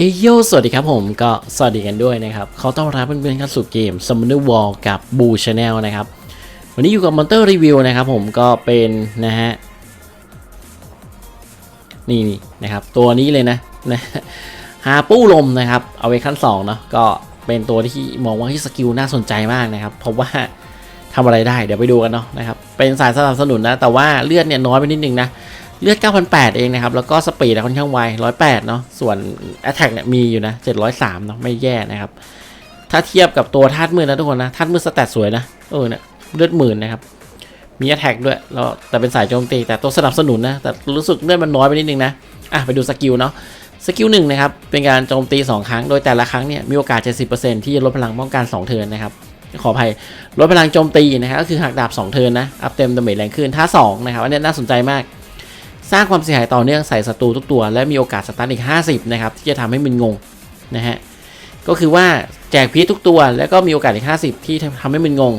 เอยโยสวัสดีครับผมก็สวัสดีกันด้วยนะครับเขาต้อนรับเพื่อนๆเข้าสู่เกม Summoner Wall กับ Boo Channel นะครับ วันนี้อยู่กับ Monster Review นะครับผมก็เป็นนะฮะนี่นี่นะครับ ตัวนี้เลยนะนะฮาปู้ลมนะครับ เอาไว้ขั้น2เนาะก็เป็นตัวที่มองว่าที่สกิลน่าสนใจมากนะครับ เพราะว่าทำอะไรได้เดี๋ยวไปดูกันเนาะนะครับเป็นสายสนับสนุนนะแต่ว่าเลือดเนี่ยน้อยไปนิดนึงนะ เลือด 9,800 เองนะครับ แล้วก็สปีดอะค่อนข้างไว 108 เนาะ ส่วน Attack เนี่ยมีอยู่นะ 703 เนาะ ไม่แย่นะครับ ถ้าเทียบกับตัวธาตุมืดนะทุกคนนะ ธาตุมืดสแตทสวยนะ เออเนี่ยเลือดหมื่นนะครับ มี Attack ด้วย แล้วแต่เป็นสายโจมตี แต่ตัวสนับสนุนนะ แต่รู้สึกเลือดมันน้อยไปนิดนึงนะ อะไปดูสกิลเนาะ สกิลหนึ่งนะครับ เป็นการโจมตี 2 ครั้ง โดยแต่ละครั้งเนี่ย มีโอกาส 70%ที่จะลดพลังป้องกัน 2 เทิร์นนะครับขออภัยลดพลังโจมตีนะครับก็คือหักดาบ 2 เทิร์นนะ อัพเต็มดาเมจแรงขึ้น ถ้า 2 นะครับ อันนี้น่าสนใจมาก สร้างความเสียหายต่อเนื่องใส่ศัตรูทุกตัว และมีโอกาสสตาร์ทอีก 50 นะครับ ที่จะทำให้มึนงงนะฮะก็คือว่าแจกพีชทุกตัว แล้วก็มีโอกาสอีก 50 ที่ทำให้มึนงง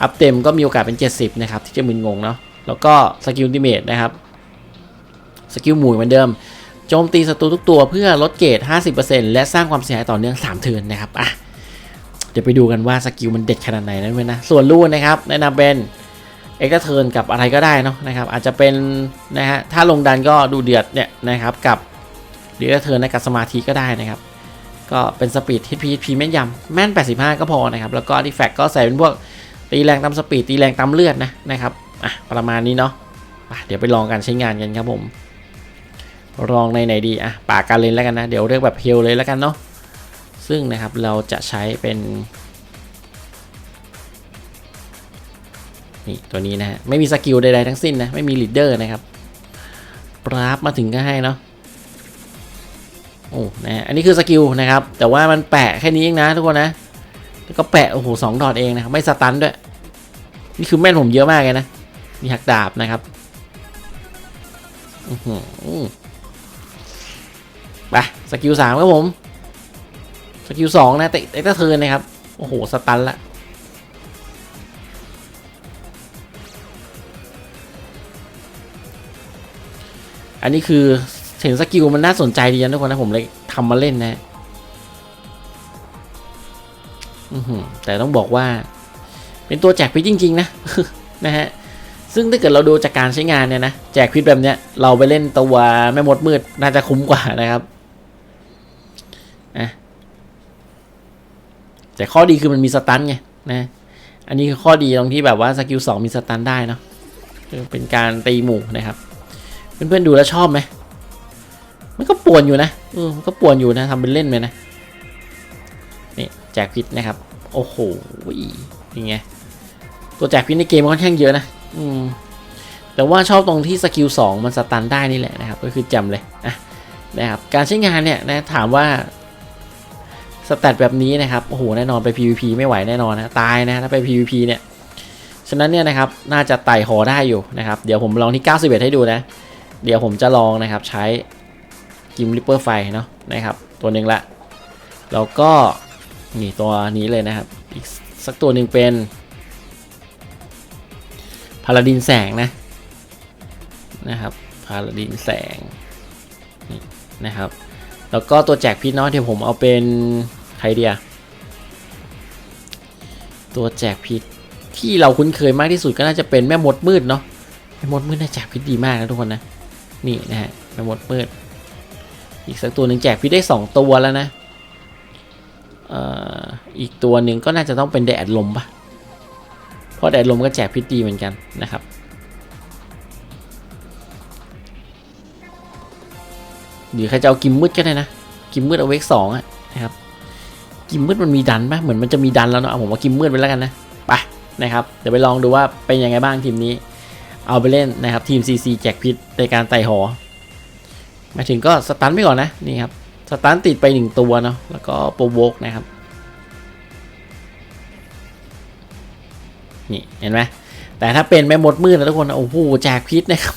อัพเต็มก็มีโอกาสเป็น 70 นะครับ ที่จะมึนงงเนาะแล้วก็สกิลดิเมตนะครับสกิลหมู่เหมือนเดิมโจมตีศัตรูทุกตัวเพื่อลดเกรด50%และสร้างความเสียหายต่อเนื่อง3เทิร์นนะครับอะเดี๋ยวไปดูกันว่าสกิลมันเด็ดขนาดไหนนั่นเว้ยนะส่วนลู่นะครับแนะนำเป็น เอ็กซ์เทิร์นกับอะไรก็ได้เนาะนะครับอาจจะเป็นนะฮะถ้าลงดันก็ดูเดือดเนี่ยนะครับกับเอกซ์เทิร์นกับสมาธิก็ได้นะครับ ก็เป็นสปีดที่พีพีแม่นยำแม่น 85 ก็พอนะครับแล้วก็ดีแฟกก็ใส่เป็นพวกตีแรงตามสปีดตีแรงตามเลือดนะนะครับอะประมาณนี้เนาะะเดี๋ยวไปลองกันใช้งานกันครับผมลองในไหนดีอะปากการเลนแล้วกันนะเดี๋ยวเรียกแบบเฮลเลยแล้วกันเนาะซึ่งนะครับเราจะใช้เป็น นี่ตัวนี้นะฮะไม่มีสกิลใดๆทั้งสิ้นนะไม่มีลีดเดอร์นะครับปราบมาถึงก็ให้เนาะโอ้นะอันนี้คือสกิลนะครับ แต่ว่ามันแปะแค่นี้เองนะทุกคนนะแล้วก็แปะโอ้โหสองดอทเองนะครับไม่สตันด้วย นี่คือแม่นผมเยอะมากเลยนะมีหักดาบนะครับอือไปสกิลสามครับผม สกิลสองนะเตะเตะเทิร์นนะครับ โอ้โห สตันละ อันนี้คือเห็นสกิลมันน่าสนใจดีนะทุกคนนะผมเลยทำมาเล่นนะแต่ต้องบอกว่า เป็นตัวแจกพิษจริง ๆ นะนะฮะซึ่งถ้าเกิดเราดูจากการใช้งานเนี่ยนะแจกพิษแบบเนี้ยเราไปเล่นตัวแม่มดมืดน่าจะคุ้มกว่านะครับอะแต่ข้อดีคือมันมีสตันไงนะอันนี้คือข้อดีตรงที่แบบว่าสกิลสองมีสตันได้เนาะเป็นการตีหมู่นะครับ เพื่อนๆดูแล้วชอบไหมมันก็ป่วนอยู่นะออมันก็ป่วนอยู่นะทำเป็นเล่นไปนะนี่แจกพิษนะครับ โอ้โหยังไงตัวแจกพิษในเกมมันค่อนข้างเยอะนะอืมแต่ว่าชอบตรงที่สกิล2มันสตันได้นี่แหละนะครับ ก็คือจำเลยนะนะครับการใช้งานเนี่ยนะถามว่าสแตทแบบนี้นะครับโอ้โหแน่นอนไป PVP ไม่ไหวแน่นอนนะตายนะถ้าไป PVP เนี่ยฉะนั้นเนี่ยนะครับน่าจะไต่หอได้อยู่นะครับ เดี๋ยวผมลองที่ 91 ให้ดูนะ เดี๋ยวผมจะลองนะครับใช้กิมริปเปอร์ไฟเนาะนะครับ ตัวหนึ่งละ แล้วก็นี่ตัวนี้เลยนะครับ อีกสักตัวหนึ่งเป็นพาลาดินแสงนะนะครับพาลาดินแสงนี่นะครับ แล้วก็ตัวแจกพิษเนาะเดี๋ยวผมเอาเป็นใครเดียตัวแจกพิษที่เราคุ้นเคยมากที่สุดก็น่าจะเป็นแม่มดมืดเนาะแม่มดมืดน่าแจกพิษดีมากนะทุกคนนะ นี่นะฮะแม่มดมืด อีกสักตัวหนึ่งแจกพิษได้ 2 ตัวแล้วนะอีกตัวหนึ่งก็น่าจะต้องเป็นแดดลมปะเพราะแดดลมก็แจกพิษดีเหมือนกันนะครับหรือใครจะเอากิมมืดก็ได้นะ กิมมืดเอาเวกสองนะครับ กิมมืดมันมีดันปะเหมือนมันจะมีดันแล้วเนาะผมว่ากิมมืดไปแล้วกันนะไปนะครับ เดี๋ยวไปลองดูว่าเป็นยังไงบ้างทีมนี้ เอาไปเล่นนะครับทีม CC แจกพิษในการไต่หอมาถึงก็สตันไปก่อนนะนี่ครับสตันติดไปหนึ่งตัวเนาะแล้วก็โปรโวกนะครับนี่เห็นไหมแต่ถ้าเป็นแม่มดมืดนะทุกคนโอ้โหแจกพิษนะครับ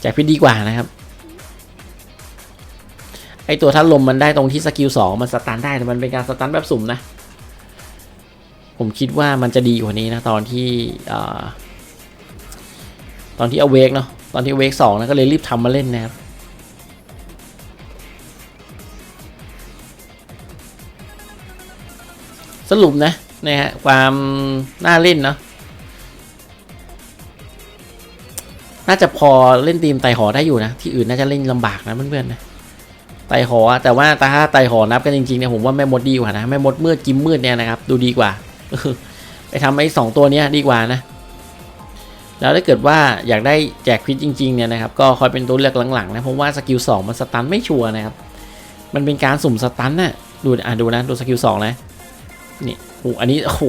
แจกพิษดีกว่านะครับไอตัวทัดลมมันได้ตรงที่สกิลสองมันสตันได้แต่มันเป็นการสตันแบบสุ่มนะ ผมคิดว่ามันจะดีกว่านี้นะ ตอนที่ ตอนที่เอาเวกเนาะตอนที่เวกสองนะก็เลยรีบทำมาเล่นนะครับสรุปนะนะฮะความน่าเล่นเนาะน่าจะพอเล่นทีมไตหอได้อยู่นะ ที่อื่นน่าจะเล่นลำบากนะเพื่อนๆนะไตหอแต่ว่าถ้าไตหอนับกันจริงๆเนี่ยผมว่าแม่มดดีกว่านะแม่มดมืดกิมมืดเนี่ยนะครับ ดูดีกว่าไปทำไอ้สองตัวเนี้ยดีกว่านะ แล้วถ้าเกิดว่าอยากได้แจกควิดจริงๆเนี่ยนะครับก็คอยเป็นตัวเลือกหลังๆนะเพราะว่าสกิลสองมันสตันไม่ชัวร์นะครับมันเป็นการสุ่มสตันน่ะดูอะดูนะดูสกิลสองนะนี่โอ้อันนี้โอ้โห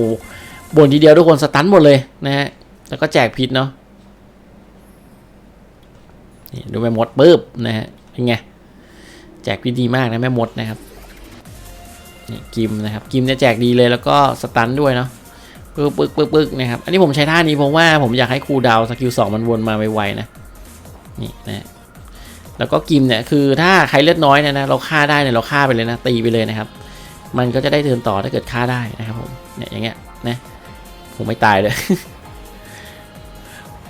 บนทีเดียวทุกคนสตันหมดเลยนะฮะแล้วก็แจกพิษเนาะนี่ดูแม่มดปุ๊บนะฮะเป็นไงแจกพิษดีมากนะแม่มดนะครับนี่กิมนะครับกิมจะแจกดีเลยแล้วก็สตันด้วยเนาะ ปึ๊กปึ๊กปึ๊กปึ๊กนะครับ อันนี้ผมใช้ท่านี้เพราะว่าผมอยากให้คูดาวสกิลสองมันวนมาไวๆนะ นี่นะแล้วก็กิมเนี่ยคือถ้าใครเลือดน้อยเนี่ยนะเราฆ่าได้เนี่ยเราฆ่าไปเลยนะตีไปเลยนะครับ มันก็จะได้เทินต่อถ้าเกิดฆ่าได้นะครับผมเนี่ยอย่างเงี้ยนะผมไม่ตายเลย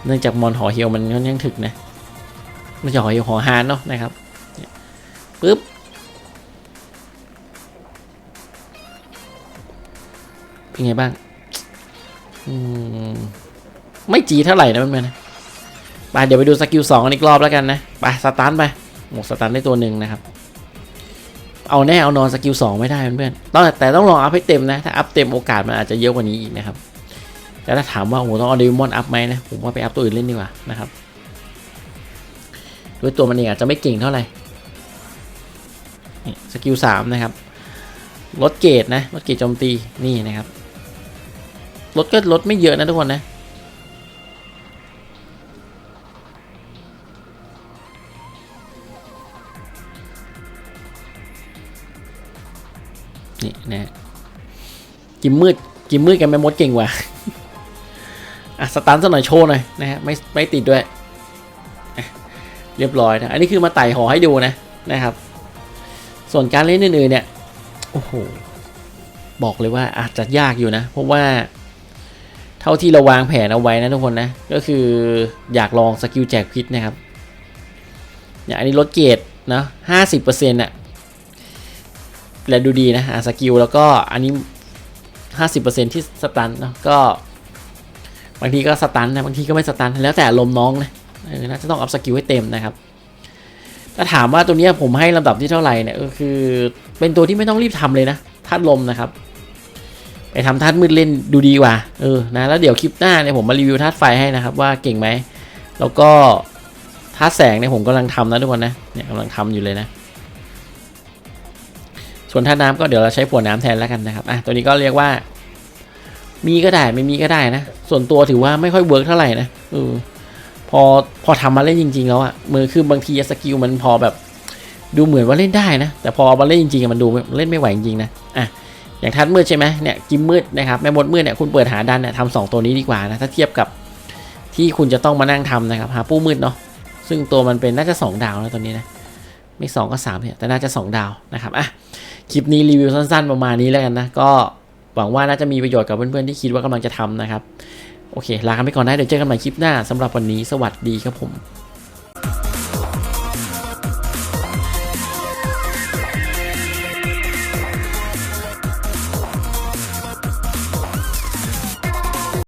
เนื่องจากมอนหอเฮียวมันค่อนข้างถึกนะเนื่องจากหอเฮียวหอฮานเนาะนะครับปึ๊บเป็นไงบ้าง ไม่จีเท่าไหร่นะมันนะไปเดี๋ยวไปดูสกิลสองกันอีกรอบแล้วกันนะไปสตาร์ทไปหมดสตาร์ทได้ตัวหนึ่งนะครับ เอาแน่เอานอนสกิลสองไม่ได้เพื่อนๆต้องแต่ต้องลองอัพให้เต็มนะ ถ้าอัพเต็มโอกาสมันอาจจะเยอะกว่านี้อีกนะครับแต่ถ้าถามว่าโอ้ต้องเอาเดวิมอนอัพไหมนะผมว่าไปอัพตัวอื่นเล่นดีกว่านะครับด้วยตัวมันเองอาจจะไม่เก่งเท่าไหร่สกิลสามนะครับลดเกรดนะลดเกรดโจมตีนี่นะครับ ลดก็ลดไม่เยอะนะทุกคนนะนี่นะกิมมืดกิมมืดกันแม่มดเก่งว่าอะสตันสักหน่อยโชว์หน่อยนะฮะไม่ไม่ติดด้วย เรียบร้อยนะอันนี้คือมาไต่หอให้ดูนะนะครับ ส่วนการเล่นอื่นๆเนี่ยโอ้โหบอกเลยว่าอาจจะยากอยู่นะ เพราะว่า เท่าที่เราวางแผนเอาไว้นะทุกคนนะ ก็คืออยากลองสกิลแจกพิษนะครับเนี่ยอันนี้ลดเกรดนะห้าสิบเปอร์เซ็นต์อะและดูดีนะอะสกิลแล้วก็อันนี้50%ที่สตันเนาะก็ บางทีก็สตันนะบางทีก็ไม่สตันแล้วแต่ลมน้องนะน่าจะต้องอัพสกิลให้เต็มนะครับถ้าถามว่าตัวนี้ผมให้ลำดับที่เท่าไหร่เนี่ยก็คือเป็นตัวที่ไม่ต้องรีบทำเลยนะธาตุลมนะครับ ไปทำธาตุมืดเล่นดูดีกว่า เออ นะ แล้วเดี๋ยวคลิปหน้าเนี่ยผมมารีวิวธาตุไฟให้นะครับว่าเก่งไหม แล้วก็ธาตุแสงเนี่ยผมกำลังทำนะทุกคนนะ เนี่ยกำลังทำอยู่เลยนะ ส่วนท่าน้ำก็เดี๋ยวเราใช้ผัวน้ำแทนแล้วกันนะครับ อะ ตัวนี้ก็เรียกว่า มีก็ได้ไม่มีก็ได้นะ ส่วนตัวถือว่าไม่ค่อยเวิร์กเท่าไหร่นะเออพอพอทำมาเล่นจริง ๆ แล้วอะมือคือบางทีสกิลมันพอแบบ ดูเหมือนว่าเล่นได้นะ แต่พอมาเล่นจริงๆมันดูเล่นไม่ไหวจริงๆนะ อะ อย่างทัดมืดใช่ไหมเนี่ยกิมมืดนะครับแม่มดมืดเนี่ยคุณเปิดหาดันเนี่ยทำสองตัวนี้ดีกว่านะถ้าเทียบกับที่คุณจะต้องมานั่งทำนะครับหาปู้มืดเนาะซึ่งตัวมันเป็นน่าจะสองดาวนะตัวนี้นะไม่สองก็สามเนี่ยแต่น่าจะสองดาวนะครับอะคลิปนี้รีวิวสั้นๆประมาณนี้แล้วกันนะก็หวังว่าน่าจะมีประโยชน์กับเพื่อนๆที่คิดว่ากำลังจะทำนะครับโอเคลากันไปก่อนนะเดี๋ยวเจอกันใหม่คลิปหน้าสำหรับวันนี้สวัสดีครับผม